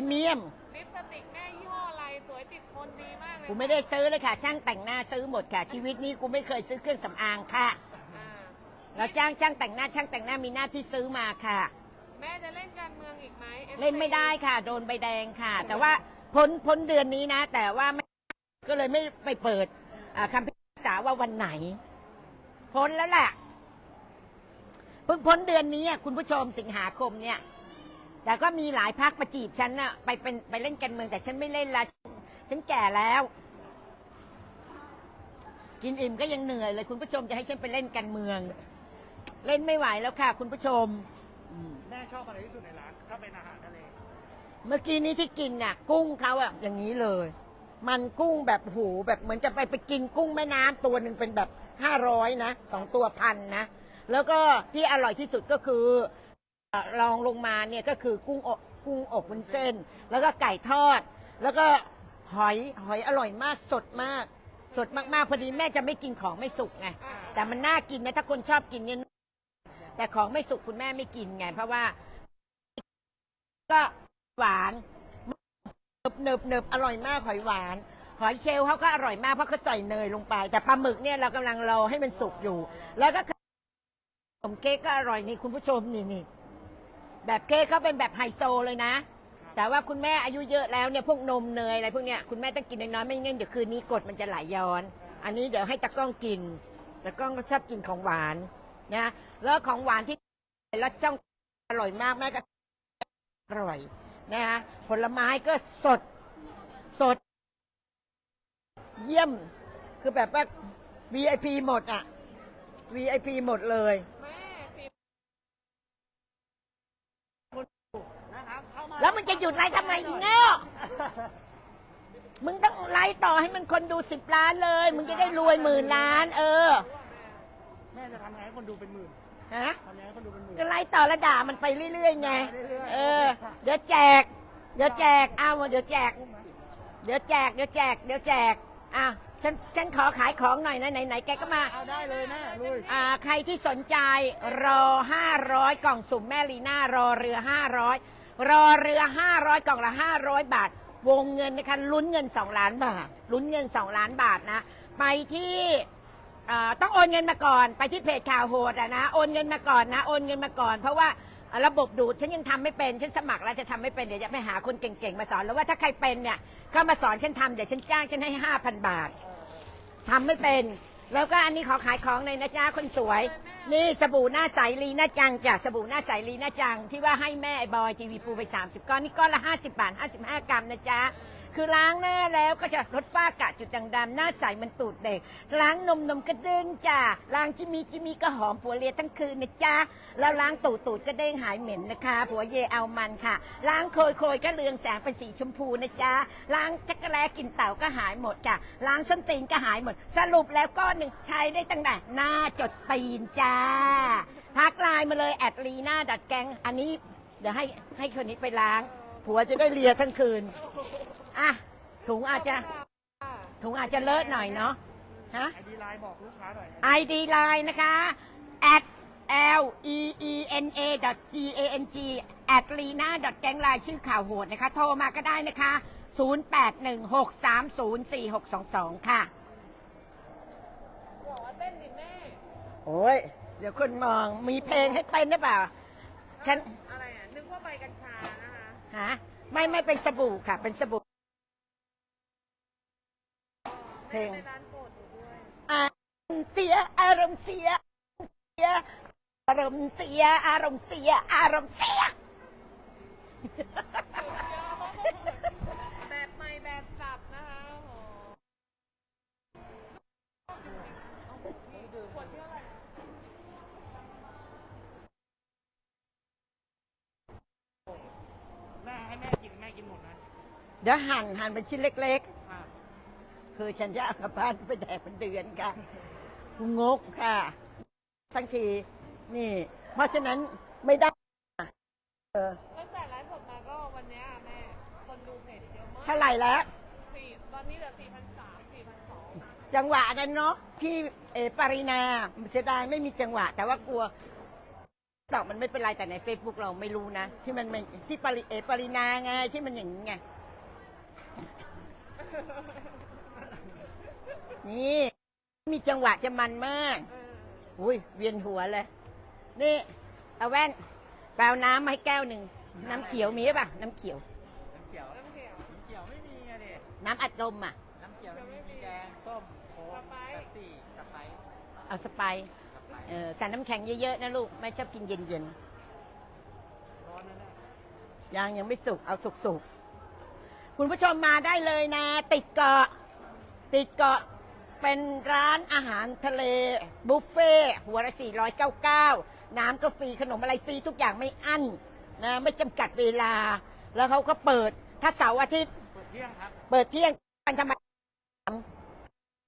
รีเมียม ลิปสติกแม่ยี่ห้ออะไรสวยติดทนดีมากเลยกูไม่ได้ซื้อเลยค่ะ ช่างแต่งหน้าซื้อหมดค่ะ ชีวิตนี้กูไม่เคยซื้อเครื่องสำอางค่ะ อ่าเราจ้างช่างแต่งหน้าช่างแต่งหน้ามีหน้าที่ซื้อมาค่ะ แม่จะเล่นการเมืองอีกไหม FC เล่นไม่ได้ค่ะ โดนใบแดงค่ะ แต่ว่าพ้นพ้นเดือนนี้นะ แต่ว่าไม่ก็เลยไม่ไปเปิดอ่าคำพิพากษาว่าวันไหน พ้นแล้วแหละเพิ่งพ้นเดือนนี้อะคุณผู้ชมสิงหาคมเนี่ย แต่ก็มีหลายพักมาจีบฉันน่ะไปเป็นไปเล่นการเมืองแต่ฉันไม่เล่นละฉันแก่แล้ว กินอิ่มก็ยังเหนื่อยเลย คุณผู้ชมจะให้ฉันไปเล่นการเมือง เล่นไม่ไหวแล้วค่ะ คุณผู้ชมแม่ชอบอะไรที่สุดในร้านถ้าเป็นอาหารทะเลเมื่อกี้นี้ที่กินน่ะ กุ้งเขาอะอย่างนี้เลย มันกุ้งแบบโหูแบบเหมือนจะไปไปกินกุ้งแม่น้ำตัวหนึ่งเป็นแบบห้าร้อยนะสองตัวพันนะแล้วก็ที่อร่อยที่สุดก็คือเอ่อ รองลงมาเนี่ยก็คือกุ้งอบกุ้งอบวุ้นเส้น แล้วก็ไก่ทอด แล้วก็หอยหอยอร่อยมากสดมาก สดมากๆพอดีแม่จะไม่กินของไม่สุกไงแต่มันน่ากินนะถ้าคนชอบกินเนี่ยแต่ของไม่สุกคุณแม่ไม่กินไง เพราะว่า ก็หวานเนิบเนิบเนิบอร่อยมากหอยหวานหอยเชลล์เขาก็อร่อยมากเพราะเขาใส่เนยลงไป แต่ปลาหมึกเนี่ยเรากำลังรอให้มันสุกอยู่ แล้วก็ขนมเค้กก็อร่อยนี่คุณผู้ชมนี่นี่ แบบเค้กเขาเป็นแบบไฮโซเลยนะ แต่ว่าคุณแม่อายุเยอะแล้วเนี่ยพวกนมเนยอะไรพวกเนี้ยคุณแม่ต้องกินน้อยๆไม่งั้นเดี๋ยวคืนนี้กรดมันจะไหลย้อน อันนี้เดี๋ยวให้ตะกล้องกินตะกล้องก็ชอบกินของหวานนะแล้วของหวานที่แล้วจ้องอร่อยมากแม่ก็อร่อยนะคะผลไม้ก็สดสด เยี่ยมคือแบบว่า VIP หมดอะ VIP หมดเลย แม่สิ นะครับเข้า มาแล้วมันจะหยุดไลฟ์ทำไมอีกเนาะมึงต้องไลฟ์ต่อให้มันคนดูสิบล้านเลย มึงจะได้รวยหมื่นล้าน เออแม่จะทำไงให้คนดูเป็นหมื่นฮะทำไงให้คนดูเป็นหมื่นก็ไล่ต่อระด่ามันไปเรื่อยๆไงเรื่อยๆเออ เดี๋ยวแจก เดี๋ยวแจกอ้าวเดี๋ยวแจก เดี๋ยวแจก เดี๋ยวแจก เดี๋ยวแจกอ้าวฉันฉันขอขายของหน่อยนะไหนๆแกก็มาเอาได้เลยแม่ลุยอ่าใครที่สนใจรอ500กล่องสุ่มแม่ลีน่ารอเรือ500รอ รอเรือ 500 กล่องละ 500 บาท วงเงินนะคะลุ้นเงิน 2 ล้านบาท ลุ้นเงิน 2 ล้านบาทนะ ไปที่อ่าต้องโอนเงินมาก่อน ไปที่เพจข่าวโหดอะนะ โอนเงินมาก่อนนะ โอนเงินมาก่อน เพราะว่าระบบดูดฉันยังทำไม่เป็น ฉันสมัครแล้วจะทำไม่เป็น เดี๋ยวจะไปหาคนเก่งๆมาสอนแล้วว่าถ้าใครเป็นเนี่ยเข้ามาสอนฉันทำเดี๋ยวฉันจ้างฉันให้ 5,000 บาท ทำไม่เป็น แล้วก็อันนี้ขอขายของเลยนะจ๊ะคนสวย นี่สบู่หน้าใสลีน่าจังจ้ะสบู่หน้าใสลีน่าจัง ที่ว่าให้แม่ไอ้บอยทีวีปูไป 30 ก้อนนี่ก้อนละ 50 บาท 55 กรัมนะจ๊ะ คือล้างหน้าแล้วก็จะลดฝ้ากระจุดด่างดำหน้าใสมันตูดเด็ก ล้างนมนมกระเด้งจ้ะล้างจิมีจิมีก็หอมผัวเลียทั้งคืนนะจ๊ะแล้วล้างตูดตูดก็เด้งหายเหม็นนะคะ ผัวเยเอามันค่ะ ล้างโคยโคยก็เรืองแสงเป็นสีชมพูนะจ๊ะล้างจักรแลกินเต่าก็หายหมดจ้ะล้างส้นตีนก็หายหมด สรุปแล้วก้อนหนึ่งใช้ได้ตั้งแต่หน้าจดตีนจ้าทักไลน์มาเลยแอดลีน่าดัดแกงอันนี้เดี๋ยวให้ให้คนนี้ไปล้าง ผัวจะได้เลียทั้งคืน อะถุงอาจจะถุงอาจจะเลอะหน่อยเนาะฮะไอดีไลน์บอกลูกค้าหน่อย ID line นะคะ at l e e n a g a n g at lina แกงลายชื่อข่าวโหดนะคะ โทรมาก็ได้นะคะ 0816304622 ค่ะ บอกว่าเต้นดิแม่ โอ้ย เดี๋ยวคนมองมีเพลงให้เต้นหรือเปล่า ฉัน อะไรอะ นึกว่าใบกัญชานะคะ ฮะ ไม่ไม่เป็นสบู่ค่ะ เป็นสบู่ เพลงในร้านโปรดหนูด้วยอารมณ์เสียอารมณ์เสียเสียอารมณ์เสียอารมณ์เสียอารมณ์เสียแบบใหม่แบบสับนะคะโอ้โหขวดเท่าไหร่แม่ให้แม่กินแม่กินหมดนะ เดี๋ยวหั่นหั่นเป็นชิ้นเล็กอะๆ คือฉันจะเอากลับบ้านไปแดกเป็นเดือนค่ะงกค่ะ ทั้งทีนี่ เพราะฉะนั้นไม่ได้เออตั้งแต่ไลฟ์สดมาก็วันเนี้ยแม่คนดูเพจเยอะมากเท่าไหร่แล้ว สี่ตอนนี้เหลือสี่พันสามสี่พันสองจังหวะนั้นเนาะพี่เอปารินาเสียดายไม่มีจังหวะ แต่ว่ากลัวตอกมันไม่เป็นไรแต่ใน Facebook เราไม่รู้นะ ที่มันไม่ที่ปริเอปรินาไงที่มันอย่างนี้ไง นี่ มีจังหวะจะมันมาก อุ้ยเวียนหัวเลย นี่ เอาแว่นแปลน้ำมาให้แก้วหนึ่ง น้ำเขียวมีหรือเปล่ะ น้ำเขียว น้ำเขียว น้ำเขียวน้ำเขียวไม่มีอะดิน้ำอัดลมอะ น้ำเขียวไม่มีมีแดงส้มโค้กสไปร์แป๊บซี่สไปร์เอาสไปร์สไปร์เออใส่น้ำแข็งเยอะๆนะลูก ไม่ชอบกินเย็นร้อนนะเนี่ยๆยังยังไม่สุก เอาสุกๆ คุณผู้ชมมาได้เลยนะ ติดเกาะ ติดเกาะ เป็นร้านอาหารทะเลบุฟเฟ่ต์หัวละ499 น้ำก็ฟรีขนมอะไรฟรีทุกอย่างไม่อั้นนะไม่จำกัดเวลา แล้วเขาก็เปิดถ้าเสาร์อาทิตย์เปิดเที่ยงครับเปิดเที่ยงวันธรรมดา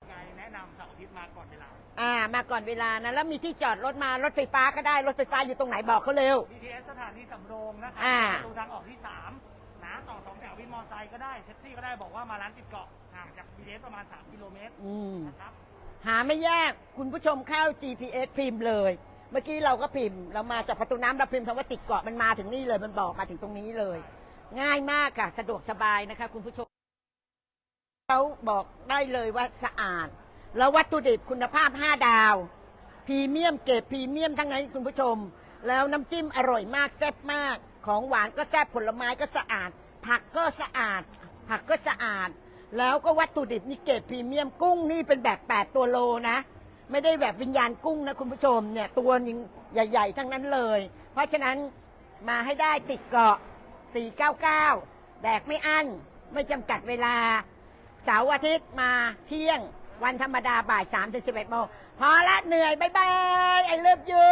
ไงแนะนำเสาร์อาทิตย์มาก่อนเวลา อ่ามาก่อนเวลานะแล้วมีที่จอดรถมารถไฟฟ้าก็ได้รถไฟฟ้าอยู่ตรงไหนบอกเขาเร็ว BTS สถานีสำโรงนะครัอ่า ประตูทางออกที่3นะ ต่อสองแถววินมอเตอร์ไซค์ก็ได้แท็กซี่ก็ได้บอกว่ามาร้านติดเกาะห่างจาก BTS ประมาณ 3 กิโลเมตรอืม นะครับหาไม่ยากคุณผู้ชมเข้า GPS พิมพ์เลย เมื่อกี้เราก็พิมพ์ เรามาจากประตูน้ำเราพิมพ์คำว่าติดเกาะมันมาถึงนี่เลยมันบอกมาถึงตรงนี้เลย ง่ายมากค่ะ สะดวกสบายนะคะ คุณผู้ชมเขาบอกได้เลยว่าสะอาด แล้ววัตถุดิบคุณภาพ 5 ดาวพรีเมียมเกรดพรีเมียมทั้งนั้นคุณผู้ชม แล้วน้ำจิ้มอร่อยมากแซ่บมาก ของหวานก็แซ่บผลไม้ก็สะอาด ผักก็สะอาด ผักก็สะอาด แล้วก็วัตถุดิบนี่เกรดพรีเมียมกุ้งนี่เป็นแบบ 8 ตัวโลนะ ไม่ได้แบบวิญญาณกุ้งนะคุณผู้ชมเนี่ยตัวยิงใหญ่ ๆ ทั้งนั้นเลย เพราะฉะนั้นมาให้ได้ติดเกาะ 499 แดกไม่อั้น ไม่จำกัดเวลา เสาร์อาทิตย์มาเที่ยงวันธรรมดาบ่าย3ถึง11โมงพอละเหนื่อย บ๊ายบาย ไอเลิฟยู